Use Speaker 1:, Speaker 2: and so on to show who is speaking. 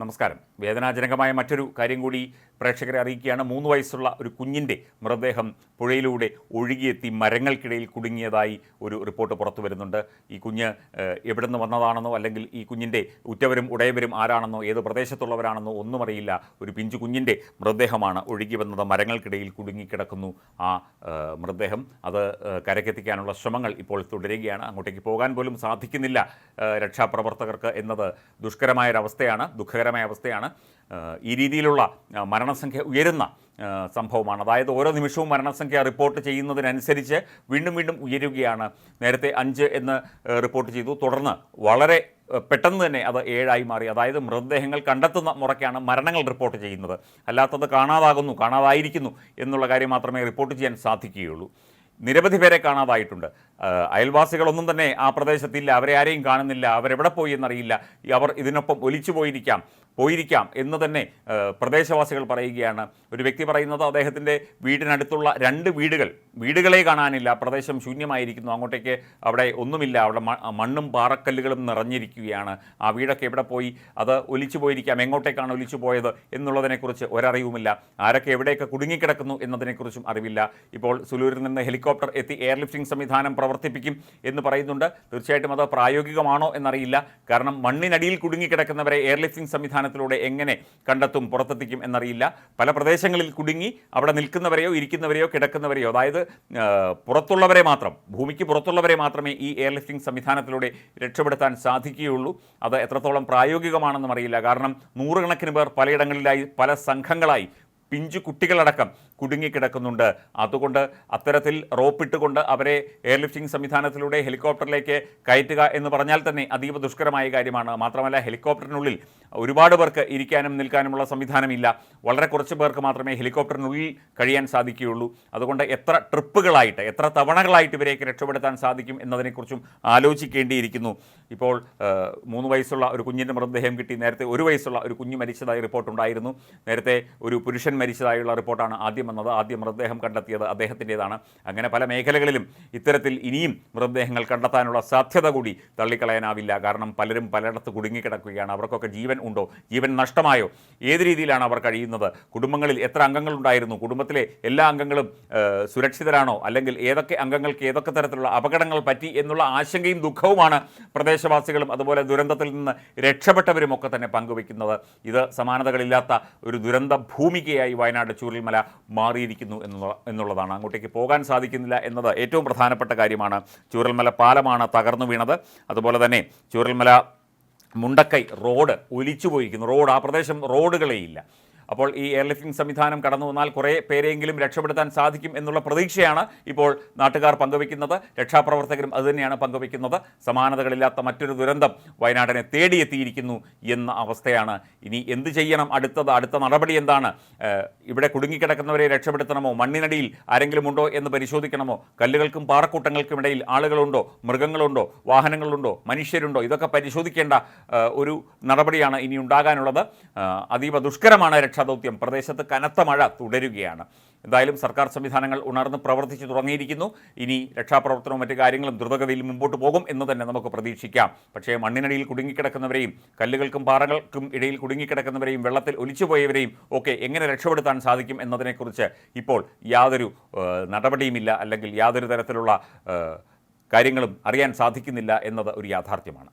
Speaker 1: നമസ്കാരം. വേദനാജനകമായ മറ്റൊരു കാര്യം കൂടി പ്രേക്ഷകരെ അറിയിക്കുകയാണ്. മൂന്ന് വയസ്സുള്ള ഒരു കുഞ്ഞിന്റെ മൃതദേഹം പുഴയിലൂടെ ഒഴുകിയെത്തി മരങ്ങൾക്കിടയിൽ കുടുങ്ങിയതായി ഒരു റിപ്പോർട്ട് പുറത്തു വരുന്നുണ്ട്. ഈ കുഞ്ഞ് എവിടെ നിന്ന് വന്നതാണെന്നോ അല്ലെങ്കിൽ ഈ കുഞ്ഞിന്റെ ഉറ്റവരും ഉടയവരും ആരാണെന്നോ ഏത് പ്രദേശത്തുള്ളവരാണെന്നോ ഒന്നും അറിയില്ല. ഒരു പിഞ്ചു കുഞ്ഞിന്റെ മൃതദേഹമാണ് ഒഴുകി വന്നത്. മരങ്ങൾക്കിടയിൽ കുടുങ്ങിക്കിടക്കുന്നു ആ മൃതദേഹം. അത് കരക്കെത്തിക്കാനുള്ള ശ്രമങ്ങൾ ഇപ്പോൾ തുടരുകയാണ്. അങ്ങോട്ടേക്ക് പോകാൻ പോലും സാധിക്കുന്നില്ല രക്ഷാപ്രവർത്തകർക്ക് എന്നത് ദുഷ്കരമായൊരവസ്ഥയാണ് ദുഃഖകരമായ അവസ്ഥയാണ്. ഈ രീതിയിലുള്ള ഏഹ്, മരണസംഖ്യ ഉയരുന്ന സംഭവമാണ്. അതായത് ഓരോ നിമിഷവും മരണസംഖ്യ റിപ്പോർട്ട് ചെയ്യുന്നതിനനുസരിച്ച് വീണ്ടും വീണ്ടും ഉയരുകയാണ്. നേരത്തെ അഞ്ച് എന്ന് റിപ്പോർട്ട് ചെയ്തു. തുടർന്ന് വളരെ പെട്ടെന്ന് തന്നെ അത് ഏഴായി മാറി. അതായത് മൃതദേഹങ്ങൾ കണ്ടെത്തുന്ന മുറയ്ക്കാണ് മരണങ്ങൾ റിപ്പോർട്ട് ചെയ്യുന്നത്. അല്ലാത്തത് കാണാതാകുന്നു കാണാതായിരിക്കുന്നു എന്നുള്ള കാര്യം മാത്രമേ റിപ്പോർട്ട് ചെയ്യാൻ സാധിക്കുകയുള്ളൂ. നിരവധി പേരെ കാണാതായിട്ടുണ്ട്. അയൽവാസികളൊന്നും തന്നെ ആ പ്രദേശത്തില്ല. അവരെ ആരെയും കാണുന്നില്ല. അവരെവിടെ പോയി എന്നറിയില്ല. അവർ ഇതിനൊപ്പം ഒലിച്ചു പോയിരിക്കാം പോയിരിക്കാം എന്ന് തന്നെ പ്രദേശവാസികൾ പറയുകയാണ്. ഒരു വ്യക്തി പറയുന്നത് അദ്ദേഹത്തിന്റെ വീടിനടുത്തുള്ള രണ്ട് വീടുകൾ. വീടുകളെ കാണാനില്ല. പ്രദേശം ശൂന്യമായിരിക്കുന്നു. അങ്ങോട്ടേക്ക് അവിടെ ഒന്നുമില്ല. അവിടെ മണ്ണും പാറക്കല്ലുകളും നിറഞ്ഞിരിക്കുകയാണ്. ആ വീടൊക്കെ എവിടെ പോയി? അത് ഒലിച്ചു പോയിരിക്കാം. എങ്ങോട്ടേക്കാണ് ഒലിച്ചു പോയത് എന്നുള്ളതിനെക്കുറിച്ച് ഒരറിവുമില്ല. ആരൊക്കെ എവിടെയൊക്കെ കുടുങ്ങിക്കിടക്കുന്നു എന്നതിനെക്കുറിച്ചും അറിവില്ല. ഇപ്പോൾ സുലൂരിൽ നിന്ന് ഹെലികോപ്റ്റർ എത്തി എയർലിഫ്റ്റിംഗ് സംവിധാനം പ്രവർത്തിപ്പിക്കും എന്ന് പറയുന്നുണ്ട്. തീർച്ചയായിട്ടും അത് പ്രായോഗികമാണോ എന്നറിയില്ല. കാരണം മണ്ണിനടിയിൽ കുടുങ്ങിക്കിടക്കുന്നവരെ എയർ ലിഫ്റ്റിംഗ് സംവിധാനത്തിലൂടെ എങ്ങനെ കണ്ടെത്തും പുറത്തെത്തിക്കും എന്നറിയില്ല. പല പ്രദേശങ്ങളിൽ കുടുങ്ങി അവിടെ നിൽക്കുന്നവരെയോ ഇരിക്കുന്നവരെയോ കിടക്കുന്നവരെയോ അതായത് പുറത്തുള്ളവരെ മാത്രം ഭൂമിക്ക് പുറത്തുള്ളവരെ മാത്രമേ ഈ എയർ ലിഫ്റ്റിംഗ് സംവിധാനത്തിലൂടെ രക്ഷപ്പെടുത്താൻ സാധിക്കുകയുള്ളൂ. അത് എത്രത്തോളം പ്രായോഗികമാണെന്നും അറിയില്ല. കാരണം നൂറുകണക്കിന് പേർ പലയിടങ്ങളിലായി പല സംഘങ്ങളായി പിഞ്ചു കുട്ടികളടക്കം കുടുങ്ങിക്കിടക്കുന്നുണ്ട് അതുകൊണ്ട് അത്തരത്തിൽ റോപ്പിട്ടുകൊണ്ട് അവരെ എയർലിഫ്റ്റിംഗ് സംവിധാനത്തിലൂടെ ഹെലികോപ്റ്ററിലേക്ക് കയറ്റുക എന്ന് പറഞ്ഞാൽ തന്നെ അതീവ ദുഷ്കരമായ കാര്യമാണ്. മാത്രമല്ല ഹെലികോപ്റ്ററിനുള്ളിൽ ഒരുപാട് പേർക്ക് ഇരിക്കാനും നിൽക്കാനുമുള്ള സംവിധാനമില്ല. വളരെ കുറച്ച് പേർക്ക് മാത്രമേ ഹെലികോപ്റ്ററിനുള്ളിൽ കഴിയാൻ സാധിക്കുകയുള്ളൂ. അതുകൊണ്ട് എത്ര ട്രിപ്പുകളായിട്ട് എത്ര തവണകളായിട്ട് ഇവരെയൊക്കെ രക്ഷപ്പെടുത്താൻ സാധിക്കും എന്നതിനെക്കുറിച്ചും ആലോചിക്കേണ്ടിയിരിക്കുന്നു. ഇപ്പോൾ മൂന്ന് വയസ്സുള്ള ഒരു കുഞ്ഞിന്റെ മൃതദേഹം കിട്ടി. നേരത്തെ ഒരു വയസ്സുള്ള ഒരു കുഞ്ഞ് മരിച്ചതായി റിപ്പോർട്ടുണ്ടായിരുന്നു. നേരത്തെ ഒരു പുരുഷൻ മരിച്ചതായുള്ള റിപ്പോർട്ടാണ് ആദ്യം വന്നത്. ആദ്യം മൃതദേഹം കണ്ടെത്തിയത് അദ്ദേഹത്തിന്റെതാണ്. അങ്ങനെ പല മേഖലകളിലും ഇത്തരത്തിൽ ഇനിയും മൃതദേഹങ്ങൾ കണ്ടെത്താനുള്ള സാധ്യത കൂടി തള്ളിക്കളയാനാവില്ല. കാരണം പലരും പലയിടത്ത് കുടുങ്ങിക്കിടക്കുകയാണ്. അവർക്കൊക്കെ ജീവൻ ഉണ്ടോ? ജീവൻ നഷ്ടമായോ? ഏത് രീതിയിലാണ് അവർ കഴിയുന്നത്? കുടുംബങ്ങളിൽ എത്ര അംഗങ്ങളുണ്ടായിരുന്നു? കുടുംബത്തിലെ എല്ലാ അംഗങ്ങളും സുരക്ഷിതരാണോ? അല്ലെങ്കിൽ ഏതൊക്കെ അംഗങ്ങൾക്ക് ഏതൊക്കെ തരത്തിലുള്ള അപകടങ്ങൾ പറ്റി എന്നുള്ള ആശങ്കയും ദുഃഖവുമാണ് പ്രദേശവാസികളും അതുപോലെ ദുരന്തത്തിൽ നിന്ന് രക്ഷപ്പെട്ടവരും ഒക്കെ തന്നെ പങ്കുവയ്ക്കുന്നത്. ഇത് സമാനതകളില്ലാത്ത ഒരു ദുരന്ത ഭൂമികയായി വയനാട് ചൂരൽമല മാറിയിരിക്കുന്നു എന്നുള്ള എന്നുള്ളതാണ്. അങ്ങോട്ടേക്ക് പോകാൻ സാധിക്കുന്നില്ല എന്നത് ഏറ്റവും പ്രധാനപ്പെട്ട കാര്യമാണ്. ചൂരൽമല പാലമാണ് തകർന്നു വീണത്. അതുപോലെ തന്നെ ചൂരൽമല മുണ്ടക്കൈ റോഡ് ഒലിച്ചു പോയിരിക്കുന്നു റോഡ് ആ പ്രദേശം റോഡുകളേയില്ല. അപ്പോൾ ഈ എയർലിഫ്റ്റിംഗ് സംവിധാനം കടന്നു വന്നാൽ കുറേ പേരെയെങ്കിലും രക്ഷപ്പെടുത്താൻ സാധിക്കും എന്നുള്ള പ്രതീക്ഷയാണ് ഇപ്പോൾ നാട്ടുകാർ പങ്കുവയ്ക്കുന്നത്. രക്ഷാപ്രവർത്തകരും അതുതന്നെയാണ് പങ്കുവയ്ക്കുന്നത്. സമാനതകളില്ലാത്ത മറ്റൊരു ദുരന്തം വയനാടിനെ തേടിയെത്തിയിരിക്കുന്നു എന്ന അവസ്ഥയാണ്. ഇനി എന്ത് ചെയ്യണം? അടുത്തത് അടുത്ത നടപടി എന്താണ്? ഇവിടെ കുടുങ്ങിക്കിടക്കുന്നവരെ രക്ഷപ്പെടുത്തണമോ? മണ്ണിനടിയിൽ ആരെങ്കിലും ഉണ്ടോ എന്ന് പരിശോധിക്കണമോ? കല്ലുകൾക്കും പാറക്കൂട്ടങ്ങൾക്കും ഇടയിൽ ആളുകളുണ്ടോ? മൃഗങ്ങളുണ്ടോ? വാഹനങ്ങളുണ്ടോ? മനുഷ്യരുണ്ടോ? ഇതൊക്കെ പരിശോധിക്കേണ്ട ഒരു നടപടിയാണ് ഇനി ഉണ്ടാകാനുള്ളത്. അതീവ ദുഷ്കരമാണ് രക്ഷാദൗത്യം പ്രദേശത്ത് കനത്ത മഴ തുടരുകയാണ്. എന്തായാലും സർക്കാർ സംവിധാനങ്ങൾ ഉണർന്ന് പ്രവർത്തിച്ചു തുടങ്ങിയിരിക്കുന്നു. ഇനി രക്ഷാപ്രവർത്തനവും മറ്റു കാര്യങ്ങളും ദ്രുതഗതിയിൽ മുമ്പോട്ട് പോകും എന്ന് തന്നെ നമുക്ക് പ്രതീക്ഷിക്കാം. പക്ഷേ മണ്ണിനടിയിൽ കുടുങ്ങിക്കിടക്കുന്നവരെയും കല്ലുകൾക്കും പാറകൾക്കും ഇടയിൽ കുടുങ്ങിക്കിടക്കുന്നവരെയും വെള്ളത്തിൽ ഒലിച്ചുപോയവരെയും ഒക്കെ എങ്ങനെ രക്ഷപ്പെടുത്താൻ സാധിക്കും എന്നതിനെക്കുറിച്ച് ഇപ്പോൾ യാതൊരു നടപടിയുമില്ല അല്ലെങ്കിൽ യാതൊരു തരത്തിലുള്ള കാര്യങ്ങളും അറിയാൻ സാധിക്കുന്നില്ല എന്നത് ഒരു യാഥാർത്ഥ്യമാണ്.